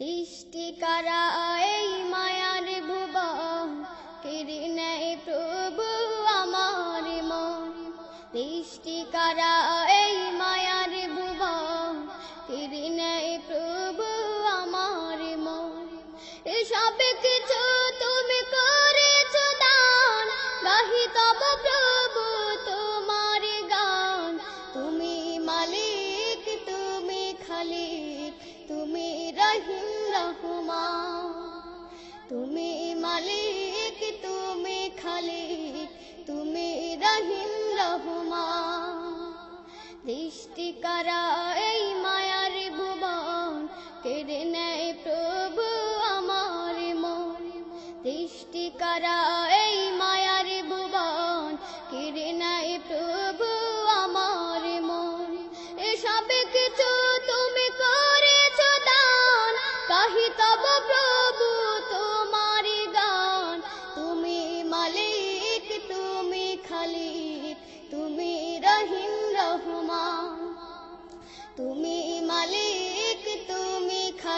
দৃষ্টি করা এই মায়ার ভুবন। কেড়ে নেয় প্রভু আমার মন। দৃষ্টি কারা এই মায়ার ভুবন। কেড়ে নেয় প্রভু আমার মন। এসব কিছু রহিম রহমান দৃষ্টি কারা এই মায়ার ভুবন কেড়ে নেয় প্রভু আমার মন। দৃষ্টি কারা এই মায়ার ভুবন কেড়ে নেয় প্রভু আমার মন। এসবে কিছু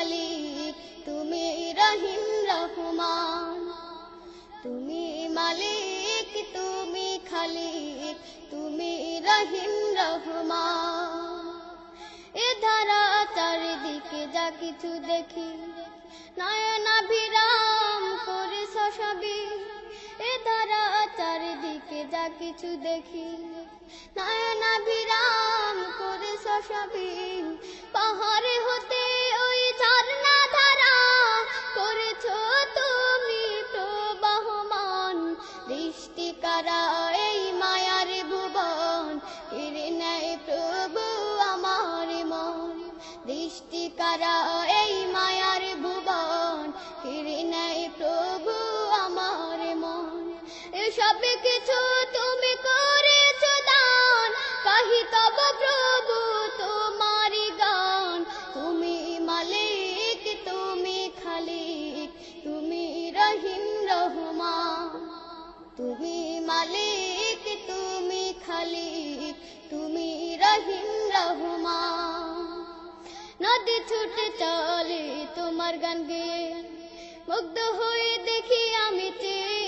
তুমি তুমি রহিম রহমান। তুমি মালিক, তুমি খালিক, তুমি রহিম রহমান। এ চারিদিকে যা কিছু দেখি নয়নাভিরাম করে সসবি এ ধারা চারিদিকে যা কিছু দেখি নয়নাভিরাম করে সসবি পাহাড়ে হতে এসব কিছু তুমি করেছ দান। কাহি তব প্রভু গান। তুমি মালিক, তুমি খালিক, তুমি রহিম রহমান। তুমি মালিক, তুমি খালিক, তুমি রহিম রহমান। নদী ছুটে চলে তোমার গান গেয়ে। মুগ্ধ হয়ে দেখি আমি চেয়ে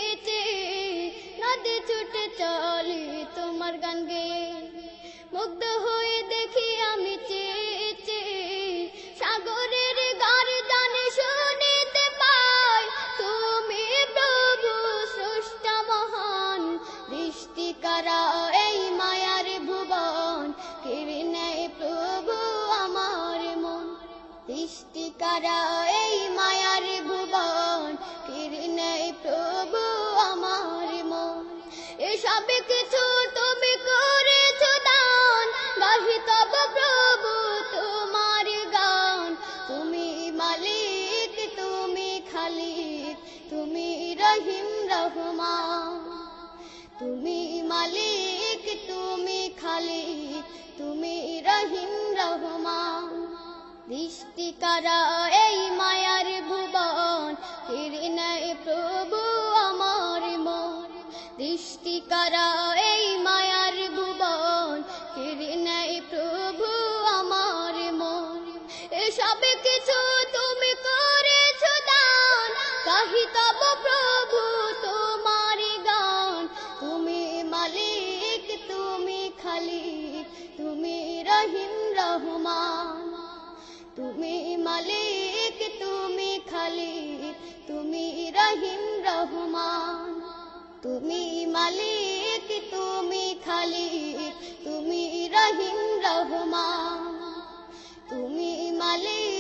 তোমার গান গেয়ে মুগ্ধ হয়ে দেখি আমি চেয়ে চেয়ে সাগরের গার জানে শুনিতে পাই, তুমি প্রভু, স্রষ্টা মহান দৃষ্টি কারা এই মায়ার ভুবন। কেড়ে নেয় প্রভু আমার মন দৃষ্টি কারা এই মায়ার ভুবন। কেড়ে নেয় প্রভু আমার মন। এসব কিছু তুমি রহিম রহমান তুমি মালিক, তুমি খালিক, তুমি রহিম রহমান দৃষ্টি কারা এই মায়ার ভুবন? কেড়ে নেয় প্রভু আমার মন। দৃষ্টি কারা এই মায়ার ভুবন? কেড়ে নেয় প্রভু আমার মন। এসব কিছু মালিক, তুমি খালি তুমি রহিম, রহমান। তুমি মালিক, তুমি খালি তুমি রহিম, রহমান। তুমি মালিক